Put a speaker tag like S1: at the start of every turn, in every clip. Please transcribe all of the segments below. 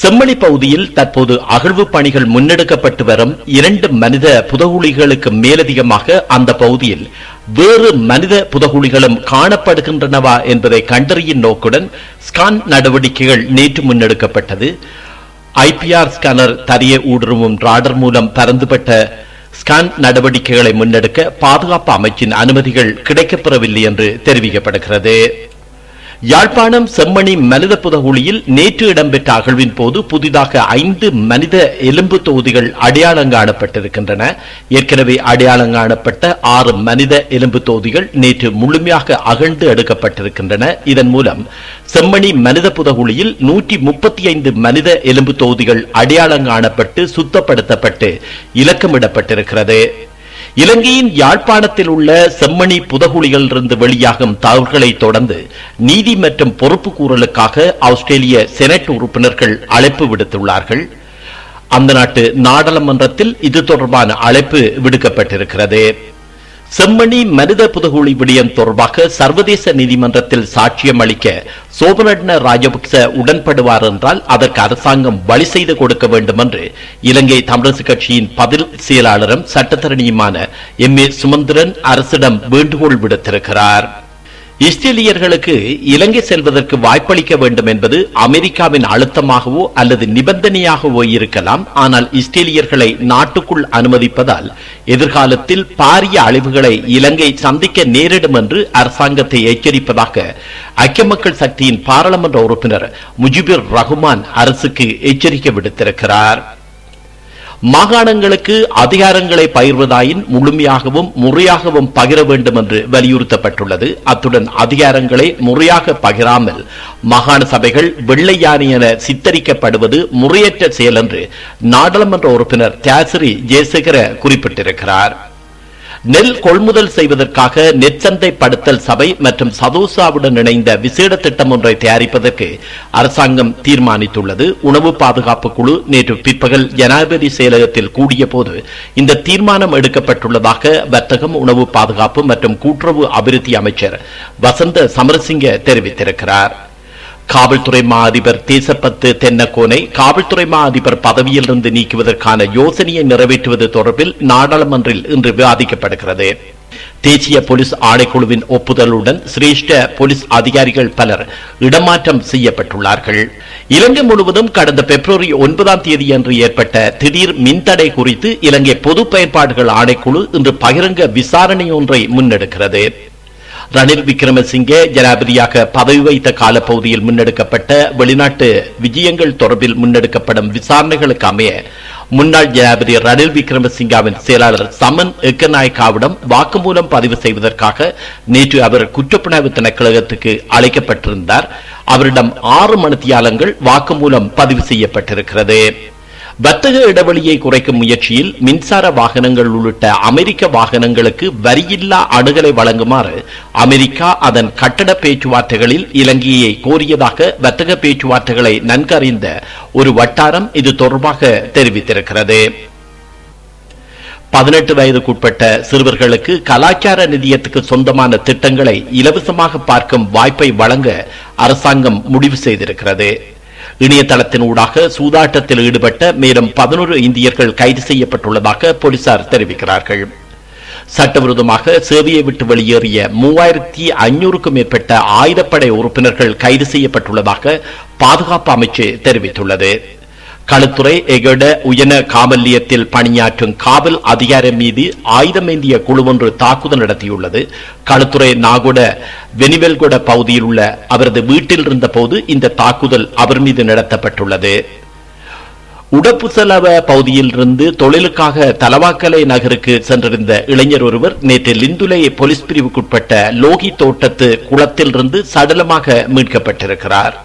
S1: செம்மணி பகுதியில் தற்போது அகழ்வு பணிகள் முன்னெடுக்கப்பட்டு வரும் இரண்டு மனித புதகுழிகளுக்கு மேலதிகமாக அந்த பகுதியில் வேறு மனித புதகுழிகளும் காணப்படுகின்றனவா என்பதை கண்டறியும் நோக்குடன் ஸ்கான் நடவடிக்கைகள் நேற்று முன்னெடுக்கப்பட்டது. ஐபிஆர் ஸ்கேனர் தரிய ஊடுருவும் ராடர் மூலம் பரந்துபட்ட ஸ்கான் நடவடிக்கைகளை முன்னெடுக்க பாதுகாப்பு அமைச்சின் அனுமதிகள் கிடைக்கப்பெறவில்லை என்று தெரிவிக்கப்படுகிறது. யாழ்ப்பாணம் செம்மணி மனித புதகுழியில் நேற்று இடம்பெற்ற அகழ்வின் போது புதிதாக ஐந்து மனித எலும்பு தொகுதிகள் அடையாளம் காணப்பட்டிருக்கின்றன. ஏற்கனவே அடையாளம் காணப்பட்ட ஆறு மனித எலும்பு தொகுதிகள் நேற்று முழுமையாக அகழ்ந்து எடுக்கப்பட்டிருக்கின்றன. இதன் மூலம் செம்மணி மனித புதகுழியில் நூற்றி முப்பத்தி ஐந்து மனித எலும்பு தொகுதிகள் அடையாளம் காணப்பட்டு சுத்தப்படுத்தப்பட்டு இலக்கமிடப்பட்டிருக்கிறது. இலங்கையின் யாழ்ப்பாணத்தில் உள்ள செம்மணி புதகுழிகளிலிருந்து வெளியாகும் தகவல்களை தொடர்ந்து நீதி மற்றும் பொறுப்பு கூறலுக்காக ஆஸ்திரேலிய செனட் உறுப்பினர்கள் அழைப்பு விடுத்துள்ளார்கள். அந்த நாட்டு நாடாளுமன்றத்தில் இது தொடர்பான அழைப்பு விடுக்கப்பட்டிருக்கிறது. செம்மணி மனித புதகுழி விடயம் தொடர்பாக சர்வதேச நீதிமன்றத்தில் சாட்சியம் அளிக்க சோபரட்ன ராஜபக்ச உடன்படுவார் என்றால் அதற்கு அரசாங்கம் வழி செய்து கொடுக்க வேண்டும் என்று இலங்கை தமிழரசு கட்சியின் பதில் செயலாளரும் சட்டத்தரணியுமான எம் ஏ சுமந்திரன் அரசிடம் வேண்டுகோள் விடுத்திருக்கிறார். இஸ்ரேலியர்களுக்கு இலங்கை செல்வதற்கு வாய்ப்பளிக்க வேண்டும் என்பது அமெரிக்காவின் அழுத்தமாகவோ அல்லது நிபந்தனையாகவோ இருக்கலாம். ஆனால் இஸ்ரேலியர்களை நாட்டுக்குள் அனுமதிப்பதால் எதிர்காலத்தில் பாரிய அழிவுகளை இலங்கை சந்திக்க நேரிடும் என்று அரசாங்கத்தை எச்சரிப்பதாக ஐக்கிய மக்கள் சக்தியின் பாராளுமன்ற உறுப்பினர் முஜிபுர் ரஹ்மான் அரசுக்கு எச்சரிக்கை விடுத்திருக்கிறார். மாகாணங்களுக்கு அதிகாரங்களை பகிர்வதாயின் முழுமையாகவும் முறையாகவும் பகிர வேண்டும் என்று வலியுறுத்தப்பட்டுள்ளது. அத்துடன் அதிகாரங்களை முறையாக பகிராமல் மாகாண சபைகள் வெள்ளை யானை என சித்தரிக்கப்படுவது முறையற்ற செயல் என்று நாடாளுமன்ற உறுப்பினர் தியாசிரி ஜெயசேகர குறிப்பிட்டிருக்கிறார். நெல் கொள்முதல் செய்வதற்காக நெற்சந்தைப்படுத்தல் சபை மற்றும் சதோசாவுடன் இணைந்த விசேட திட்டம் ஒன்றை தயாரிப்பதற்கு அரசாங்கம் தீர்மானித்துள்ளது. உணவு பாதுகாப்பு குழு நேற்று பிற்பகல் ஜனாதிபதி செயலகத்தில் கூடிய போது இந்த தீர்மானம் எடுக்கப்பட்டுள்ளதாக வர்த்தகம் உணவு பாதுகாப்பு மற்றும் கூட்டுறவு அபிவிருத்தி அமைச்சர் வசந்த சமரசிங்க தெரிவித்திருக்கிறார். காவல்துறை மா அதிபர் தேசப்பத்து தென்னக்கோனை காவல்துறை மா அதிபர் பதவியிலிருந்து நீக்குவதற்கான யோசனையை நிறைவேற்றுவது தொடர்பில் நாடாளுமன்றில் இன்று விவாதிக்கப்படுகிறது. தேசிய போலீஸ் ஆணைக்குழுவின் ஒப்புதலுடன் சிரேஷ்ட போலீஸ் அதிகாரிகள் பலர் இடமாற்றம் செய்யப்பட்டுள்ளார்கள். இலங்கை முழுவதும் கடந்த பிப்ரவரி ஒன்பதாம் தேதி அன்று ஏற்பட்ட திடீர் மின்தடை குறித்து இலங்கை பொது பயன்பாடுகள் ஆணைக்குழு இன்று பகிரங்க விசாரணை ஒன்றை முன்னெடுக்கிறது. ரணில் விக்ரமசிங்கே ஜனாபதியாக பதவி வைத்த காலப்பகுதியில் முன்னெடுக்கப்பட்ட வெளிநாட்டு விஜயங்கள் தொடர்பில் முன்னெடுக்கப்படும் விசாரணைகளுக்கு அமைய முன்னாள் ஜனாபதி ரணில் விக்ரமசிங்காவின் செயலாளர் சமன் எக்கநாயக்காவிடம் வாக்குமூலம் பதிவு செய்வதற்காக நேற்று அவர் குற்றப்புணர்வு திணைக்கழகத்துக்கு அழைக்கப்பட்டிருந்தார். அவரிடம் ஆறு மணித்தியாலங்கள் வாக்குமூலம் பதிவு செய்யப்பட்டிருக்கிறது. வர்த்தக இடைவெளியை குறைக்கும் முயற்சியில் மின்சார வாகனங்கள் உள்ளிட்ட அமெரிக்க வாகனங்களுக்கு வரியில்லா அணுகலை வழங்குமாறு அமெரிக்கா அதன் கட்டட பேச்சுவார்த்தைகளில் இலங்கையை கோரியதாக வர்த்தக பேச்சுவார்த்தைகளை நன்கறிந்த ஒரு வட்டாரம் இது தொடர்பாக தெரிவித்திருக்கிறது. பதினெட்டு வயதுக்குட்பட்ட சிறுவர்களுக்கு கலாச்சார நிதியத்துக்கு சொந்தமான திட்டங்களை இலவசமாக பார்க்கும் வாய்ப்பை வழங்க அரசாங்கம் முடிவு செய்திருக்கிறது. இணையதளத்தின் ஊடாக சூதாட்டத்தில் ஈடுபட்ட மேலும் பதினோரு இந்தியர்கள் கைது செய்யப்பட்டுள்ளதாக போலீசார் தெரிவிக்கிறார்கள். சட்டவிரோதமாக சேவையை விட்டு வெளியேறிய மூவாயிரத்தி ஐநூறுக்கும் மேற்பட்ட ஆயுதப்படை உறுப்பினர்கள் கைது செய்யப்பட்டுள்ளதாக பாதுகாப்பு அமைச்சு தெரிவித்துள்ளது. களுத்துறை எகட உயன காவல்நிலையத்தில் பணியாற்றும் காவல் அதிகாரம் மீது ஆயுதமேந்திய குழு ஒன்று தாக்குதல் நடத்தியுள்ளது களுத்துறை நாகுட வெனிவெல்கொட பகுதியில் உள்ள அவரது வீட்டில் இருந்தபோது இந்த தாக்குதல் அவர் மீது நடத்தப்பட்டுள்ளது உடப்புசலவ பகுதியில் இருந்து தொழிலுக்காக தலவாக்கலை நகருக்கு சென்றிருந்த இளைஞர் ஒருவர் நேற்று லிந்துலை போலீஸ் பிரிவுக்குட்பட்ட லோகி தோட்டத்து குளத்திலிருந்து சடலமாக மீட்கப்பட்டிருக்கிறார்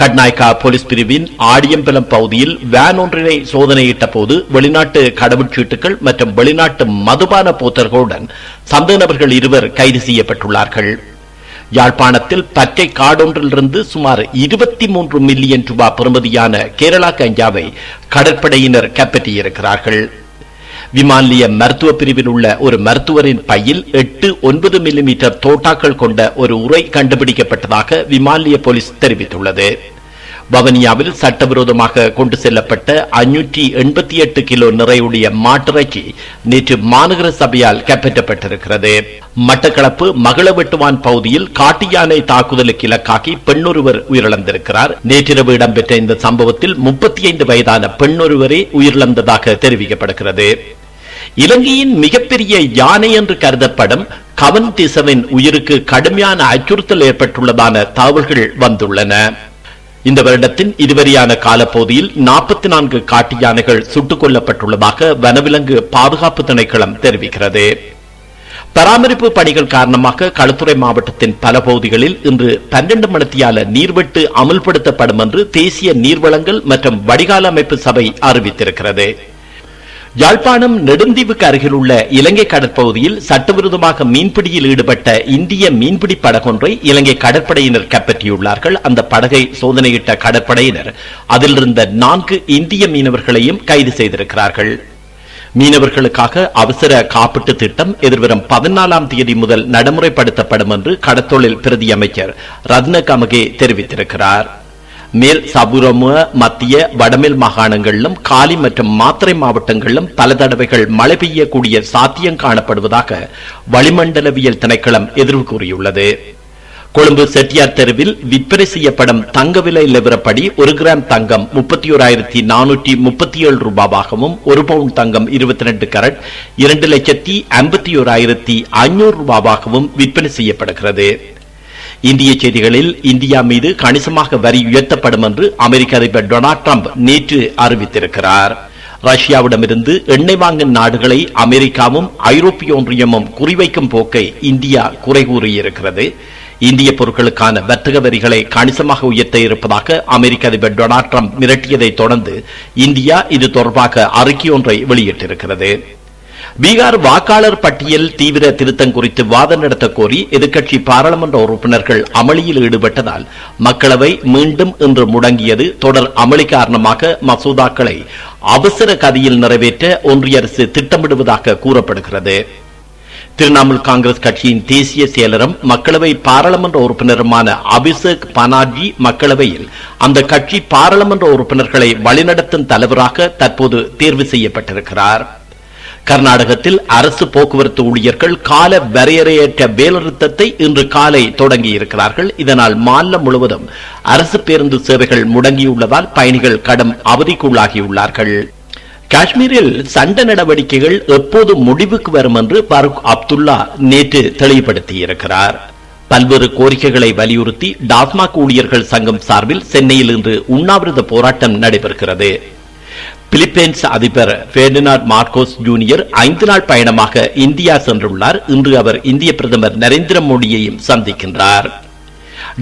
S1: கட்நாயக்கா போலீஸ் பிரிவின் ஆடியம்பலம் பகுதியில் வேன் ஒன்றினை சோதனையிட்ட போது வெளிநாட்டு கடவுட்சீட்டுகள் மற்றும் வெளிநாட்டு மதுபான போத்தர்களுடன் சந்தேக நபர்கள் இருவர் கைது செய்யப்பட்டுள்ளார்கள். யாழ்ப்பாணத்தில் பற்றை காடொன்றிலிருந்து சுமார் இருபத்தி மூன்று மில்லியன் ரூபாய் பெறுமதியான கேரளா கஞ்சாவை கடற்படையினர் கைப்பற்றியிருக்கிறார்கள். விமானிய மருத்துவ பிரிவில் உள்ள ஒரு மருத்துவரின் பையில் எட்டு ஒன்பது மில்லிமீட்டர் தோட்டாக்கள் கொண்ட ஒரு உரை கண்டுபிடிக்கப்பட்டதாக விமானிய போலீஸ் தெரிவித்துள்ளது. வவனியாவில் சட்டவிரோதமாக கொண்டு செல்லப்பட்ட ஐநூற்றி எண்பத்தி எட்டு கிலோ நிறையுடைய மாட்டிறைச்சி நேற்று மாநகர சபையால் கைப்பற்றப்பட்டிருக்கிறது. மட்டக்களப்பு மகளவெட்டுவான் பகுதியில் காட்டு யானை தாக்குதலுக்கு இலக்காகி பெண்ணொருவர் உயிரிழந்திருக்கிறார். நேற்றிரவு இடம்பெற்ற இந்த சம்பவத்தில் முப்பத்தி ஐந்து வயதான பெண்ணொருவரே உயிரிழந்ததாக தெரிவிக்கப்படுகிறது. இலங்கையின் மிகப்பெரிய யானை என்று கருதப்படும் கவன் திசவின் உயிருக்கு கடுமையான அச்சுறுத்தல் ஏற்பட்டுள்ளதான தகவல்கள் வந்துள்ளன. இந்த வருடத்தின் இதுவரையான காலப்பகுதியில் நாற்பத்தி நான்கு காட்டு யானைகள் சுட்டுக் கொல்லப்பட்டுள்ளதாக வனவிலங்கு பாதுகாப்பு திணைக்களம் தெரிவிக்கிறது. பராமரிப்பு பணிகள் காரணமாக களுத்துறை மாவட்டத்தின் பல பகுதிகளில் இன்று பன்னெண்டு மணித்தியால நீர்வெட்டு அமல்படுத்தப்படும் என்று தேசிய நீர்வளங்கள் மற்றும் வடிகால அமைப்பு சபை அறிவித்திருக்கிறது. யாழ்ப்பாணம் நெடுந்தீவுக்கு அருகில் உள்ள இலங்கை கடற்பகுதியில் சட்டவிரோதமாக மீன்பிடியில் ஈடுபட்ட இந்திய மீன்பிடி படகொன்றை இலங்கை கடற்படையினர் கைப்பற்றியுள்ளார்கள். அந்த படகை சோதனையிட்ட கடற்படையினர் அதிலிருந்த நான்கு இந்திய மீனவர்களையும் கைது செய்திருக்கிறார்கள். மீனவர்களுக்காக அவசர காப்பீட்டு திட்டம் எதிர்வரும் பதினாலாம் தேதி முதல் நடைமுறைப்படுத்தப்படும் என்று கடத்தொழில் பிரதி அமைச்சர் ரத்ன கமகே தெரிவித்திருக்கிறார். மேல் சபுரம மத்திய வடமேல் மாகாணங்களிலும் காலி மற்றும் மாத்திரை மாவட்டங்களிலும் பல தடவைகள் மழை பெய்யக்கூடிய சாத்தியம் காணப்படுவதாக வளிமண்டலவியல் திணைக்களம் எதிர்வு கூறியுள்ளது கொழும்பு செட்டியார் தெருவில் விற்பனை செய்யப்படும் தங்க விலை நிலவரப்படி ஒரு கிராம் தங்கம் முப்பத்தி ஓராயிரத்தி நானூற்றி முப்பத்தி ஏழு ரூபாவாகவும் ஒரு பவுண்ட் தங்கம் இருபத்தி ரெண்டு கரட் இரண்டு லட்சத்தி ஐம்பத்தி ஓராயிரத்தி ஐநூறு ரூபாவாகவும் விற்பனை செய்யப்படுகிறது இந்திய செய்திகளில் இந்தியா மீது கணிசமாக வரி உயர்த்தப்படும் என்று அமெரிக்க அதிபர் டொனால்ட் ட்ரம்ப் நேற்று அறிவித்திருக்கிறார். ரஷ்யாவிடமிருந்து எண்ணெய் வாங்கும் நாடுகளை அமெரிக்காவும் ஐரோப்பிய ஒன்றியமும் குறிவைக்கும் போக்கை இந்தியா குறை கூறியிருக்கிறது இந்திய பொருட்களுக்கான வர்த்தக வரிகளை கணிசமாக உயர்த்த இருப்பதாக அமெரிக்க அதிபர் டொனால்ட் ட்ரம்ப் மிரட்டியதை தொடர்ந்து இந்தியா இது தொடர்பாக அறிக்கை ஒன்றை வெளியிட்டிருக்கிறது. பீகார் வாக்காளர் பட்டியல் தீவிர திருத்தம் குறித்து வாதம் நடத்த கோரி எதிர்க்கட்சி பாராளுமன்ற உறுப்பினர்கள் அமளியில் ஈடுபட்டதால் மக்களவை மீண்டும் இன்று முடங்கியது. தொடர் அமளி காரணமாக மசோதாக்களை அவசர கதியில் நிறைவேற்ற ஒன்றிய அரசு திட்டமிடுவதாக கூறப்படுகிறது. திரிணாமுல் காங்கிரஸ் கட்சியின் தேசிய செயலரும் மக்களவை பாராளுமன்ற உறுப்பினருமான அபிஷேக் பனாஜி மக்களவையில் அந்த கட்சி பாராளுமன்ற உறுப்பினர்களை வழிநடத்தும் தலைவராக தற்போது தேர்வு செய்யப்பட்டிருக்கிறார். கர்நாடகத்தில் அரசு போக்குவரத்து ஊழியர்கள் கால வரையறையற்ற வேலைநிறுத்தத்தை இன்று காலை தொடங்கி இருக்கிறார்கள் இதனால் மாநிலம் முழுவதும் அரசு பேருந்து சேவைகள் முடங்கியுள்ளதால் பயணிகள் கடும் அவதிக்குள்ளாகியுள்ளார்கள். காஷ்மீரில் சண்டை நடவடிக்கைகள் எப்போது முடிவுக்கு வரும் என்று பருக் அப்துல்லா நேற்று தெளிவுபடுத்தியிருக்கிறார். பல்வேறு கோரிக்கைகளை வலியுறுத்தி டாஸ்மாக் ஊழியர்கள் சங்கம் சார்பில் சென்னையில் இன்று உண்ணாவிரத போராட்டம் நடைபெறுகிறது. பிலிப்பைன்ஸ் அதிபர் பேர்டினார்ட் மார்க்கோஸ் ஜூனியர் ஐந்து நாள் பயணமாக இந்தியா சென்றுள்ளார். இன்று அவர் இந்திய பிரதமர் நரேந்திர மோடியையும் சந்திக்கின்றார்.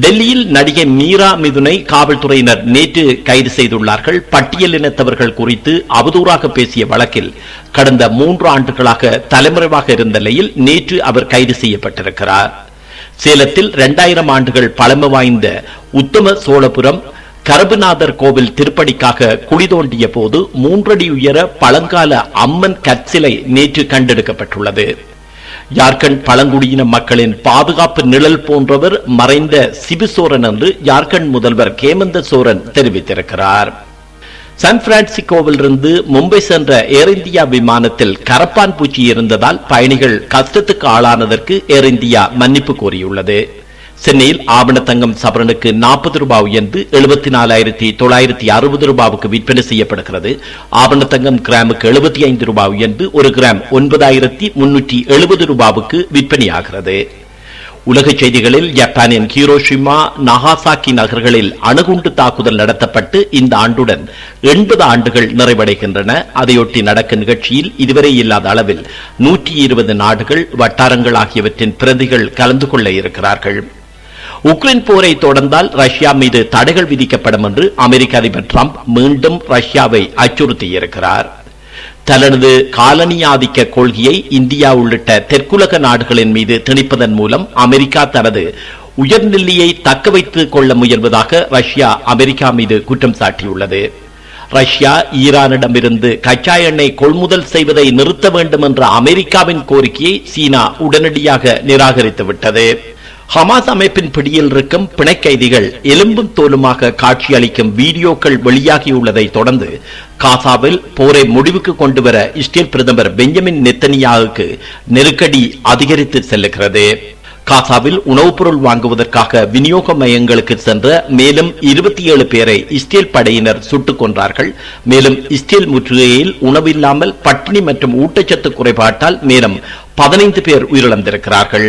S1: டெல்லியில் நடிகை மீரா மிதுனை காவல்துறையினர் நேற்று கைது செய்துள்ளார்கள். பட்டியல் இனத்தவர்கள் குறித்து அவதூறாக பேசிய வழக்கில் கடந்த மூன்று ஆண்டுகளாக தலைமறைவாக இருந்த நிலையில் நேற்று அவர் கைது செய்யப்பட்டிருக்கிறார். சேலத்தில் இரண்டாயிரம் ஆண்டுகள் பழமை வாய்ந்த உத்தம சோழபுரம் கரபுநாதர் கோவில் திருப்பணிக்காக குடிதோண்டிய போது மூன்றடி உயர பழங்கால அம்மன் கற்சிலை நேற்று கண்டெடுக்கப்பட்டுள்ளது. யார்க்கண்ட் பழங்குடியின மக்களின் பாதுகாப்பு நிழல் போன்றவர் மறைந்த சிபுசோரன் என்று யார்க்கண்ட் முதல்வர் கேமந்த சோரன் தெரிவித்திருக்கிறார். சான் பிரான்சிஸ்கோவிலிருந்து மும்பை சென்ற ஏர் இந்தியா விமானத்தில் கரப்பான் பூச்சி இருந்ததால் பயணிகள் கஷ்டத்துக்கு ஆளானதற்கு ஏர் இந்தியா மன்னிப்பு கோரியுள்ளது. சென்னையில் ஆவண தங்கம் சவரனுக்கு நாற்பது ரூபாய் உயர்ந்து எழுபத்தி நாலாயிரத்தி தொள்ளாயிரத்தி அறுபது ரூபாவுக்கு விற்பனை செய்யப்படுகிறது. ஆவண தங்கம் கிராமுக்கு எழுபத்தி ஐந்து ரூபாய் உயர்ந்து ஒரு கிராம் ஒன்பதாயிரத்தி முன்னூற்றி எழுபது ரூபாவுக்கு விற்பனையாகிறது. உலக செய்திகளில் ஜப்பானின் ஹீரோஷிமா நகாசாக்கி நகர்களில் அணுகுண்டு தாக்குதல் நடத்தப்பட்டு இந்த ஆண்டுடன் எண்பது ஆண்டுகள் நிறைவடைகின்றன. அதையொட்டி நடக்கும் நிகழ்ச்சியில் இதுவரை இல்லாத அளவில் நூற்றி இருபது நாடுகள் வட்டாரங்கள் ஆகியவற்றின் பிரதிகள் கலந்து கொள்ள இருக்கிறார்கள். உக்ரைன் போரை தொடர்ந்தால் ரஷ்யா மீது தடைகள் விதிக்கப்படும் என்று அமெரிக்க அதிபர் டிரம்ப் மீண்டும் ரஷ்யாவை அச்சுறுத்தியிருக்கிறார். தனது காலனியாதிக்க கொள்கையை இந்தியா உள்ளிட்ட தெற்குலக நாடுகளின் மீது திணிப்பதன் மூலம் அமெரிக்கா தனது உயர்நிலையை தக்க வைத்துக் கொள்ள முயல்வதாக ரஷ்யா அமெரிக்கா மீது குற்றம் சாட்டியுள்ளது. ரஷ்யா ஈரானிடமிருந்து கச்சா எண்ணெய் கொள்முதல் செய்வதை நிறுத்த வேண்டும் என்ற அமெரிக்காவின் கோரிக்கையை சீனா உடனடியாக நிராகரித்துவிட்டது. ஹமாஸ் அமைப்பின் பிடியில் இருக்கும் பிணை கைதிகள் எலும்பும் தோலுமாக காட்சியளிக்கும் வீடியோக்கள் வெளியாகியுள்ளதை தொடர்ந்து காசாவில் போரை முடிவுக்கு கொண்டு வர இஸ்ரேல் பிரதமர் பெஞ்சமின் நெத்தனியாவுக்கு நெருக்கடி அதிகரித்து செல்லுகிறது. காசாவில் உணவுப் பொருள் வாங்குவதற்காக விநியோக மையங்களுக்கு சென்ற மேலும் இருபத்தி ஏழு பேரை இஸ்ரேல் படையினர் சுட்டுக் கொன்றார்கள். மேலும் இஸ்ரேல் முற்றுகையில் உணவில்லாமல் பட்டினி மற்றும் ஊட்டச்சத்து குறைபாட்டால் மேலும் பதினைந்து பேர் உயிரிழந்திருக்கிறார்கள்.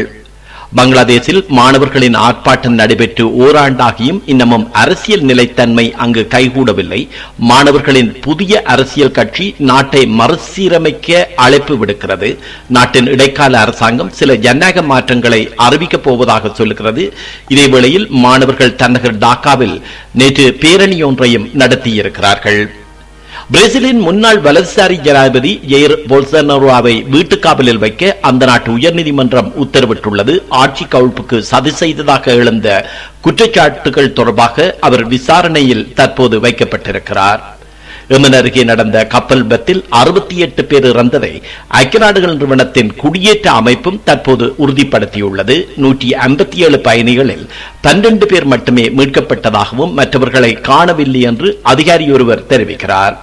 S1: பங்களாதேஷில் மாணவர்களின் ஆர்ப்பாட்டம் நடைபெற்று ஓராண்டாகியும் இன்னமும் அரசியல் நிலைத்தன்மை அங்கு கைகூடவில்லை. மாணவர்களின் புதிய அரசியல் கட்சி நாட்டை மறுசீரமைக்க அழைப்பு விடுக்கிறது. நாட்டின் இடைக்கால அரசாங்கம் சில ஜனநாயக மாற்றங்களை அறிவிக்கப் போவதாக சொல்லுகிறது. இதேவேளையில் மாணவர்கள் தன்னகர் டாக்காவில் நேற்று பேரணி ஒன்றையும் நடத்தியிருக்கிறார்கள். பிரேசிலின் முன்னாள் வலதுசாரி ஜனாதிபதி ஜெயர் போல்சனரோவை வீட்டுக்காவலில் வைக்க அந்த நாட்டு உயர்நீதிமன்றம் உத்தரவிட்டுள்ளது. ஆட்சி கவிழ்ப்புக்கு சதி செய்ததாக எழுந்த குற்றச்சாட்டுகள் தொடர்பாக அவர் விசாரணையில் தற்போது வைக்கப்பட்டிருக்கிறார். எமன் அருகே நடந்த கப்பல் விபத்தில் அறுபத்தி எட்டு பேர் இறந்ததை ஐக்கிய நாடுகள் நிறுவனத்தின் குடியேற்ற அமைப்பும் தற்போது உறுதிப்படுத்தியுள்ளது. நூற்றி ஐம்பத்தி ஏழு பயணிகளில் பன்னிரண்டு பேர் மட்டுமே மீட்கப்பட்டதாகவும் மற்றவர்களை காணவில்லை என்று அதிகாரி ஒருவர் தெரிவிக்கிறார்.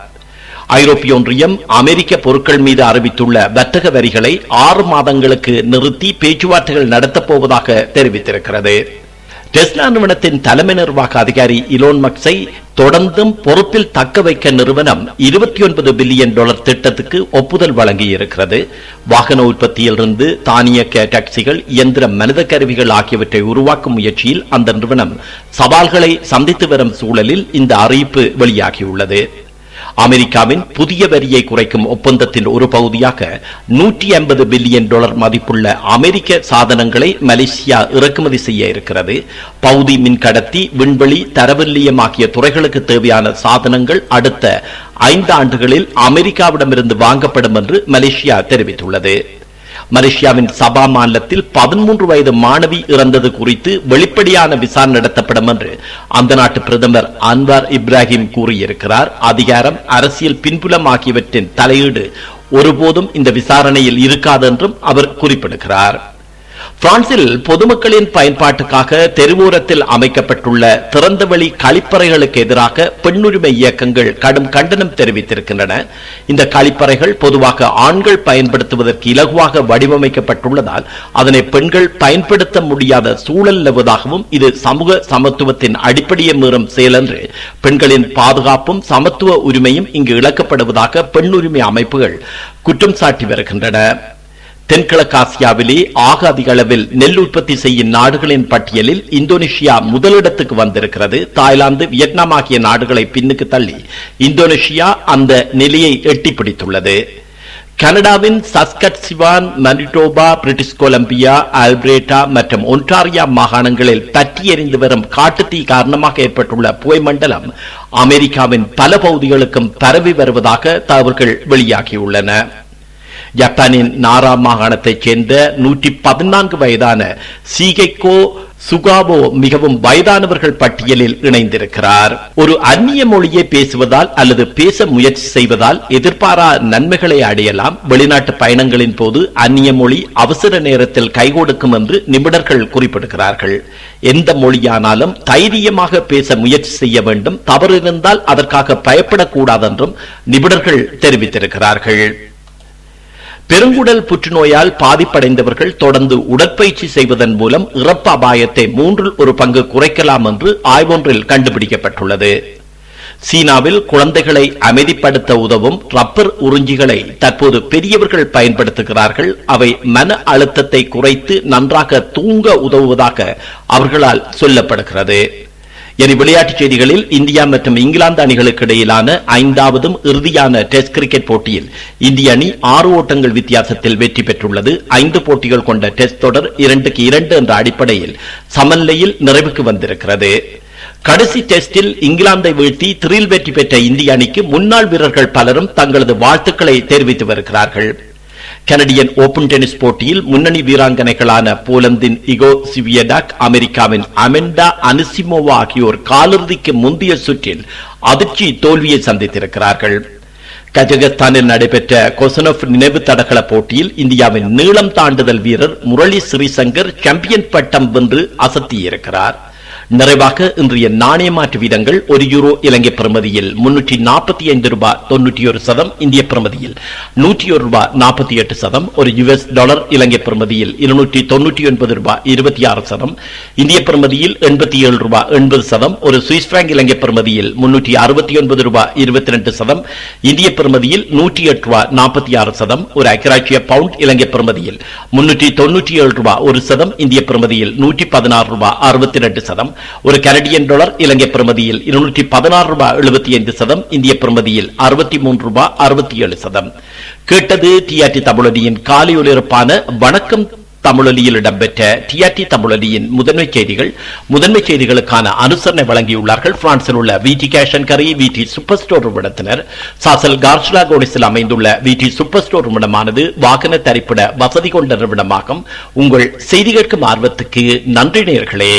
S1: ஐரோப்பிய ஒன்றியம் அமெரிக்க பொருட்கள் மீது அறிவித்துள்ள வர்த்தக வரிகளை ஆறு மாதங்களுக்கு நிறுத்தி பேச்சுவார்த்தைகள் நடத்தப் போவதாக தெரிவித்திருக்கிறது. டெஸ்லா நிறுவனத்தின் தலைமை நிர்வாக அதிகாரி இலோன் மக்ஸை தொடர்ந்தும் பொறுப்பில் தக்க வைக்க நிறுவனம் இருபத்தி ஒன்பது பில்லியன் டாலர் திட்டத்துக்கு ஒப்புதல் வழங்கியிருக்கிறது. வாகன உற்பத்தியிலிருந்து தானியக்க டாக்ஸிகள் இயந்திர மனித கருவிகள் ஆகியவற்றை உருவாக்கும் முயற்சியில் அந்த நிறுவனம் சவால்களை சந்தித்து வரும் சூழலில் இந்த அறிவிப்பு வெளியாகியுள்ளது. அமெரிக்காவின் புதிய வரியை குறைக்கும் ஒப்பந்தத்தின் ஒரு பகுதியாக நூற்றி ஐம்பது பில்லியன் டாலர் மதிப்புள்ள அமெரிக்க சாதனங்களை மலேசியா இறக்குமதி செய்ய இருக்கிறது. பகுதி மின்கடத்தி விண்வெளி தரவில்லியம் ஆகிய துறைகளுக்கு தேவையான சாதனங்கள் அடுத்த ஐந்து ஆண்டுகளில் அமெரிக்காவிடமிருந்து வாங்கப்படும் என்று மலேசியா தெரிவித்துள்ளது. மலேசியாவின் சபா மாநிலத்தில் பதிமூன்று வயது மாணவி இறந்தது குறித்து வெளிப்படையான விசாரணை நடத்தப்படும் என்று அந்த நாட்டு பிரதமர் அன்வார் இப்ராஹிம் கூறியிருக்கிறார். அதிகாரம் அரசியல் பின்புலம் ஆகியவற்றின் தலையீடு ஒருபோதும் இந்த விசாரணையில் இருக்காது என்றும் அவர் குறிப்பிடுகிறார். பிரான்சில் பொதுமக்களின் பயன்பாட்டுக்காக தெருவோரத்தில் அமைக்கப்பட்டுள்ள திறந்தவெளி கழிப்பறைகளுக்கு எதிராக பெண்ணுரிமை இயக்கங்கள் கடும் கண்டனம் தெரிவித்திருக்கின்றன. இந்த கழிப்பறைகள் பொதுவாக ஆண்கள் பயன்படுத்துவதற்கு இலகுவாக வடிவமைக்கப்பட்டுள்ளதால் அதனை பெண்கள் பயன்படுத்த முடியாத சூழல் நிலவுவதாகவும் இது சமூக சமத்துவத்தின் அடிப்படையை மீறும் செயல் என்று பெண்களின் பாதுகாப்பும் சமத்துவ உரிமையும் இங்கு இழக்கப்படுவதாக பெண்ணுரிமை அமைப்புகள் குற்றம் சாட்டி வருகின்றன. தென்கிழக்காசியாவிலே ஆக அதிக அளவில் நெல் உற்பத்தி செய்யும் நாடுகளின் பட்டியலில் இந்தோனேஷியா முதலிடத்துக்கு வந்திருக்கிறது. தாய்லாந்து வியட்நாம் ஆகிய நாடுகளை பின்னுக்கு தள்ளி இந்தோனேஷியா அந்த நிலையை எட்டி பிடித்துள்ளது கனடாவின் Saskatchewan Manitoba British Columbia Alberta மற்றும் ஒன்டாரியா மாகாணங்களில் பற்றி எறிந்து வரும் காட்டுத்தீ காரணமாக ஏற்பட்டுள்ள புகைமண்டலம் அமெரிக்காவின் பல பகுதிகளுக்கும் பரவி வருவதாக தகவல்கள் வெளியாகியுள்ளன. ஜப்பானின் நாரா மாகாணத்தைச் சேர்ந்த நூற்றி பதினான்கு வயதான சீகைக்கோ சுகாபோ மிகவும் வயதானவர்கள் பட்டியலில் இணைந்திருக்கிறார். ஒரு அந்நிய மொழியை பேசுவதால் அல்லது பேச முயற்சி செய்வதால் எதிர்பாரா நன்மைகளை அடையலாம். வெளிநாட்டு பயணங்களின் போது அந்நிய மொழி அவசர நேரத்தில் கைகொடுக்கும் என்று நிபுணர்கள் குறிப்பிடுகிறார்கள். எந்த மொழியானாலும் தைரியமாக பேச முயற்சி செய்ய வேண்டும். தவறு இருந்தால் அதற்காக பயப்படக்கூடாது என்றும் நிபுணர்கள் தெரிவித்திருக்கிறார்கள். பெருங்குடல் புற்றுநோயால் பாதிப்படைந்தவர்கள் தொடர்ந்து உடற்பயிற்சி செய்வதன் மூலம் இறப்பு அபாயத்தை மூன்றில் ஒரு பங்கு குறைக்கலாம் என்று ஆய்வொன்றில் கண்டுபிடிக்கப்பட்டுள்ளது. சீனாவில் குழந்தைகளை அமைதிப்படுத்த உதவும் ரப்பர் உறிஞ்சிகளை தற்போது பெரியவர்கள் பயன்படுத்துகிறார்கள். அவை மன அழுத்தத்தை குறைத்து நன்றாக தூங்க உதவுவதாக அவர்களால் சொல்லப்படுகிறது. இனி விளையாட்டுச் செய்திகளில் இந்தியா மற்றும் இங்கிலாந்து அணிகளுக்கு இடையிலான ஐந்தாவதும் இறுதியான டெஸ்ட் கிரிக்கெட் போட்டியில் இந்திய அணி ஆறு ஓட்டங்கள் வித்தியாசத்தில் வெற்றி பெற்றுள்ளது. ஐந்து போட்டிகள் கொண்ட டெஸ்ட் தொடர் இரண்டுக்கு இரண்டு என்ற அடிப்படையில் சமநிலையில் நிறைவுக்கு வந்திருக்கிறது. கடைசி டெஸ்டில் இங்கிலாந்தை வீழ்த்தி திரில் வெற்றி பெற்ற இந்திய அணிக்கு முன்னாள் வீரர்கள் பலரும் தங்களது வாழ்த்துக்களை தெரிவித்து வருகிறார்கள். கனடியன் ஓபன் டென்னிஸ் போட்டியில் முன்னணி வீராங்கனைகளான போலந்தின் இகோ சிவியடாக் அமெரிக்காவின் அமெண்டா அனிசிமோவா ஆகியோர் காலிறுதிக்கு முந்தைய சுற்றில் அதிர்ச்சி தோல்வியை சந்தித்திருக்கிறார்கள். கஜகஸ்தானில் நடைபெற்ற கொசனோப் நினைவு தடகள போட்டியில் இந்தியாவின் நீளம் தாண்டுதல் வீரர் முரளி ஸ்ரீசங்கர் சாம்பியன் பட்டம் வென்று அசத்தியிருக்கிறார். நிறைவாக இன்றைய நாணய மாற்று வீதங்கள் ஒரு யூரோ இலங்கை பிரமதியில் முன்னூற்றி நாற்பத்தி ஐந்து ரூபாய் தொன்னூற்றி ஒரு சதம் இந்திய பிரமதியில் நூற்றி ஒரு ரூபாய் நாற்பத்தி எட்டு சதம் ஒரு யுஎஸ் டாலர் இலங்கை பிரமதியில் இருநூற்றி தொன்னூற்றி ஒன்பது ரூபாய் இருபத்தி ஆறு சதம் இந்திய பிரமதியில் எண்பத்தி ஏழு ரூபாய் எண்பது சதம் ஒரு சுவிஸ் பிராங்க் இலங்கை பிரமதியில் முன்னூற்றி அறுபத்தி ஒன்பது ரூபாய் இருபத்தி ரெண்டு சதம் இந்திய பிரமதியில் நூற்றி எட்டு ரூபாய் நாற்பத்தி ஆறு சதம் ஒரு ஐக்கிராட்சிய பவுண்ட் இலங்கை பிரமதியில் முன்னூற்றி தொன்னூற்றி ஏழு ரூபாய் ஒரு சதம் இந்திய பிரமதியில் நூற்றி பதினாறு ரூபாய் அறுபத்தி ரெண்டு சதம் ஒரு கனடியன் டாலர் இலங்கை பிரமதியில் இருநூற்றி பதினாறு ரூபாய் எழுபத்தி ஐந்து சதம் இந்திய பிரமதியில் அறுபத்தி மூன்று ரூபாய் அறுபத்தி ஏழு சதம். கேட்டது டிஆர்டி தமிழடியின் காலை ஒலிபரப்பான வணக்கம் தமிழொலியில் இடம்பெற்ற டிஆர்டி தமிழொலியின் முதன்மை செய்திகள். முதன்மை செய்திகளுக்கான அனுசரணை வழங்கியுள்ளார்கள். பிரான்சில் உள்ள விடி கேஷன் கரி விடி சூப்பர் ஸ்டோர் நிறுவனத்தினர் சாசல் கார்ஷ்லா கோடிஸில் அமைந்துள்ள விடி சூப்பர் ஸ்டோர் நிறுவனமானது வாகன தரிப்பிட வசதி கொண்ட நிறுவனமாகும் உங்கள் செய்தி கேட்கும் ஆர்வத்துக்கு நன்றி நேர்களே